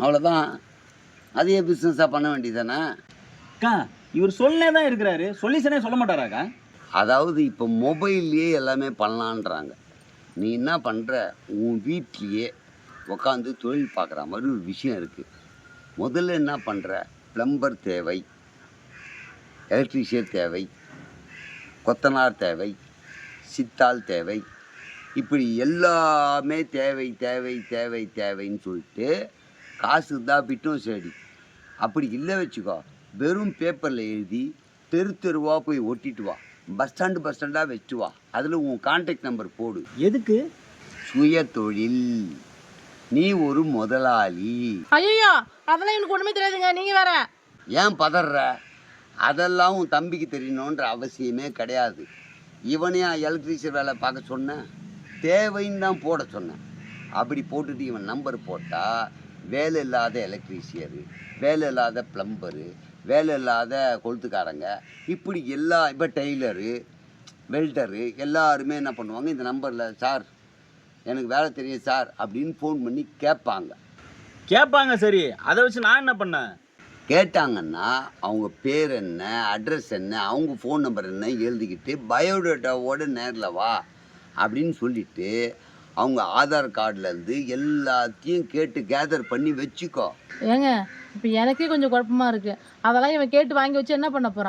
அவ்வளோதான் அதையே பிஸ்னஸாக பண்ண வேண்டியதானே அக்கா இவர் சொல்லே தான் இருக்கிறாரு. சொல்லிசனே சொல்ல மாட்டாராக்கா அதாவது இப்போ மொபைல்லையே எல்லாமே பண்ணலான்றாங்க. நீ என்ன பண்ணுற உன் வீட்லேயே உட்காந்து தொழில் பார்க்குற மாதிரி ஒரு விஷயம் இருக்குது முதல்ல என்ன பண்ணுற ப்ளம்பர் தேவை எலக்ட்ரீஷியன் தேவை கொத்தனார் தேவை சித்தாள் தேவை இப்படி எல்லாமே தேவை தேவை தேவை தேவைன்னு சொல்லிட்டு காசு தான் பிட்டும் சரி அப்படி இல்லை வச்சுக்கோ. வெறும் பேப்பரில் எழுதி தெரு தெருவாக போய் ஒட்டிட்டு வா. பஸ் ஸ்டாண்டு பஸ் ஸ்டாண்டாக வச்சு வா. அதில் உன் கான்டாக்ட் நம்பர் போடு. எதுக்கு? சுய தொழில் நீ ஒரு முதலாளி. ஐயோ அதெல்லாம் எனக்கு ஒண்ணுமே தெரியாதுங்க. நீங்க வேற. ஏன் பதற அதெல்லாம் உன் தம்பிக்கு தெரியணுன்ற அவசியமே கிடையாது. இவனையா எலக்ட்ரீஷியன் வேலை பார்க்க சொன்னேன் தேவைன்னு தான் போட சொன்னேன் அப்படி போட்டுட்டு இவன் நம்பர் போட்டால் வேலை இல்லாத எலக்ட்ரீஷியரு வேலை இல்லாத ப்ளம்பரு வேலை இல்லாத கொளுத்துக்காரங்க. இப்படி எல்லா இப்போ டெய்லரு வெல்டரு எல்லாருமே என்ன பண்ணுவாங்க இந்த நம்பரில் சார் எனக்கு வேலை தெரியும் சார் அப்படின்னு ஃபோன் பண்ணி கேட்பாங்க. கேட்பாங்க சரி. அதை வச்சு நான் என்ன பண்ணேன்? கேட்டாங்கன்னா அவங்க பேர் என்ன அட்ரஸ் என்ன அவங்க ஃபோன் நம்பர் என்ன எழுதிக்கிட்டு பயோடேட்டாவோட நேரில் வா அப்படின்னு சொல்லிட்டு அவங்க ஆதார் கார்டுலேருந்து எல்லாத்தையும் கேட்டு கேதர் பண்ணி வச்சுக்கோ. ஏங்க இப்போ எனக்கே கொஞ்சம் குழப்பமா இருக்குது அதெல்லாம் இவன் கேட்டு வாங்கி வச்சு என்ன பண்ண போகிறான்